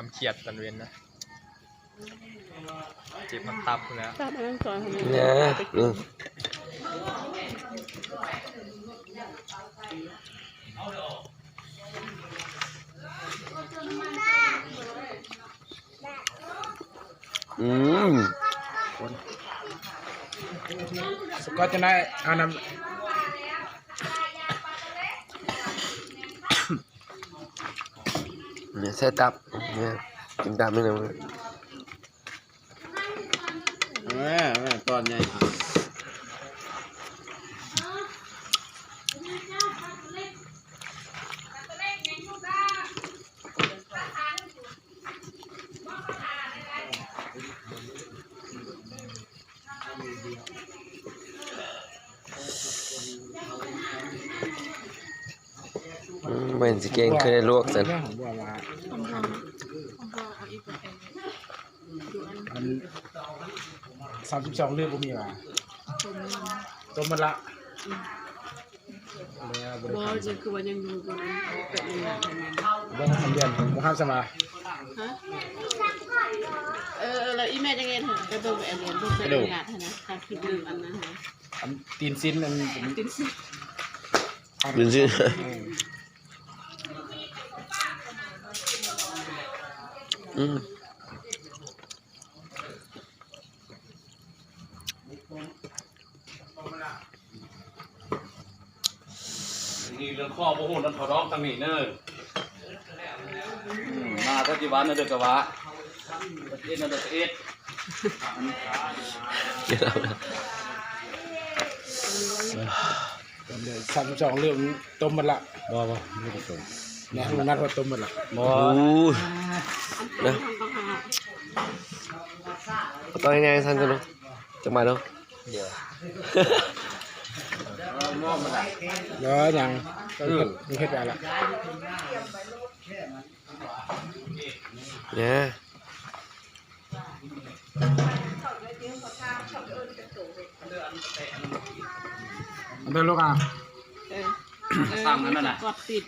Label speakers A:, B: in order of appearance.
A: สำเขียดตันเวนนะเจ็บมันตับแล้ว
B: ตับอันนั้นซอยของมัน
C: เนี่ยอืมอืม
D: สก็จะได้เอาน
C: เนี่ยใส่ตับ เนี่ยกินตับไม่ได้เลย
E: แม่แม่ตอนใหญ่
C: อืมเหมือนสิเก่งเคยได้ลวกำสัน
D: มันสามสิบสองเรื่องบ่มีว่า
B: ต้มมัน
D: ต้มมันละแล้วบริ
B: บ่
D: การ
B: จะคือว่ายังอยู่บนเป็ดนี่นะ
D: เรื่องคำเรียนผมห้ามสมา
B: ฮะเออเออแล้วอีแม่จังไงเถอะไปเบิ่งแอนเรียนเบิ่งเป็ดนี่นะนะตามคลิปลืมอันนั้นฮะ
D: อันตีนซินอันผม
B: ติดสิ
C: ดูสิ
D: เออ
C: อืม
E: นี่เรื่องข้อโมโหนั่นขอร้องตั้งนี่เนอะอืมมาปัจจุบันนั่นเด็กกะวะประเทศนั่นเด็กเอ็ด
C: เดี๋ยวเรา
D: สามสิบสองเรื่องต้มมันละ
E: บ่บ่ไม่ได้ส่ง
D: นะลุงนัดว่าต้มมันละ
E: บ่
C: โอ้ย
B: นะต้องหา
C: เอาต้องยังไงสันกันเนาะจะมาเนาะ
A: เดี๋ยว
E: มอมันได้
D: แล้วยังก็เฮ็ดมีเฮ็ดอะไรละ
C: เนี่ย
D: มันเป็นโรคอะ
B: เออเออกดปิด